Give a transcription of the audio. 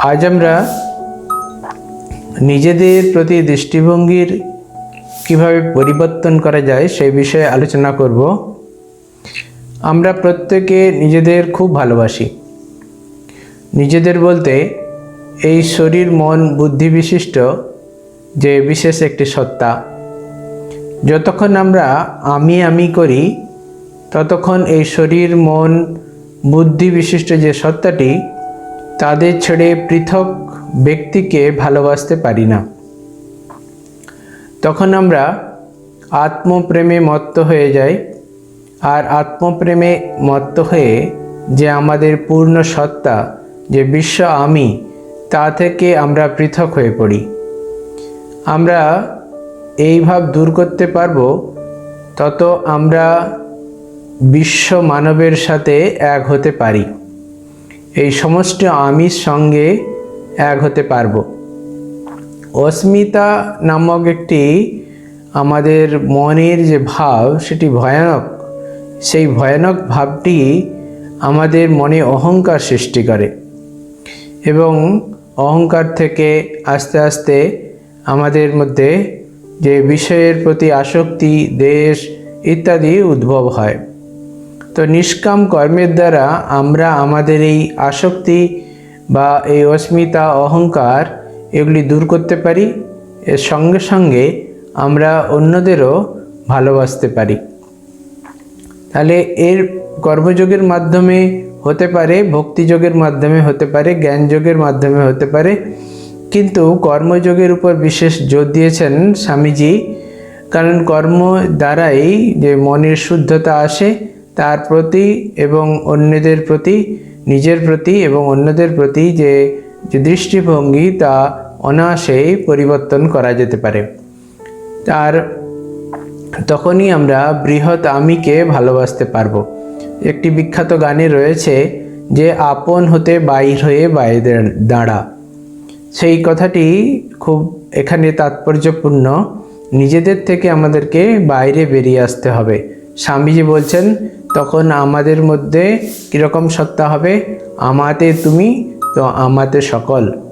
আজ আমরা নিজেদের প্রতি দৃষ্টিভঙ্গির কীভাবে পরিবর্তন করা যায় সেই বিষয়ে আলোচনা করব। আমরা প্রত্যেকে নিজেদের খুব ভালোবাসি। নিজেদের বলতে এই শরীর, মন, বুদ্ধি বিশিষ্ট যে বিশেষ একটি সত্তা, যতক্ষণ আমরা আমি আমি করি, ততক্ষণ এই শরীর, মন, বুদ্ধি বিশিষ্ট যে সত্তাটি তাদের ছেড়ে পৃথক ব্যক্তিকে ভালোবাসতে পারি না। তখন আমরা আত্মপ্রেমে মত্ত হয়ে যাই আর আত্মপ্রেমে মত্ত হয়ে যে আমাদের পূর্ণ সত্তা, যে বিশ্ব আমি, তা থেকে আমরা পৃথক হয়ে পড়ি। আমরা এই ভাব দূর করতে পারব, তত আমরা বিশ্ব মানবের সাথে এক হতে পারি। সমস্ত আমির সঙ্গে এক হতে পারব। অস্মিতা নামক একটি আমাদের মনের যে ভাব, সেটি ভয়ানক। সেই ভয়ানক ভাবটি আমাদের মনে অহংকার সৃষ্টি করে এবং অহংকার থেকে আস্তে আস্তে আমাদের মধ্যে যে বিষয়ের প্রতি আসক্তি, দেশ ইত্যাদি উদ্ভব হয়। তো নিষ্কাম কর্মের দ্বারা আমরা আমাদের এই আসক্তি বা এই অস্মিতা, অহংকার এগুলি দূর করতে পারি। এর সঙ্গে সঙ্গে আমরা অন্যদেরও ভালোবাসতে পারি। তাহলে এর কর্মযোগের মাধ্যমে হতে পারে, ভক্তিযোগের মাধ্যমে হতে পারে, জ্ঞানযোগের মাধ্যমে হতে পারে। কিন্তু কর্মযোগের উপর বিশেষ জোর দিয়েছেন স্বামীজি, কারণ কর্ম দ্বারাই যে মনের শুদ্ধতা আসে তার প্রতি এবং অন্যদের প্রতি, নিজের প্রতি এবং অন্যদের প্রতি যে দৃষ্টিভঙ্গি তা অনায়াসেই পরিবর্তন করা যেতে পারে। তার তখনই আমরা বৃহৎ আমিকে ভালোবাসতে পারব। একটি বিখ্যাত গানে রয়েছে যে, আপন হতে বাইর হয়ে বাইরে দাঁড়া। সেই কথাটি খুব এখানে তাৎপর্যপূর্ণ। নিজেদের থেকে আমাদেরকে বাইরে বেরিয়ে আসতে হবে। স্বামীজি বলছেন তখন আমাদের মধ্যে কীরকম সত্তা হবে? আমাতে তুমি তো আমাতে সকল।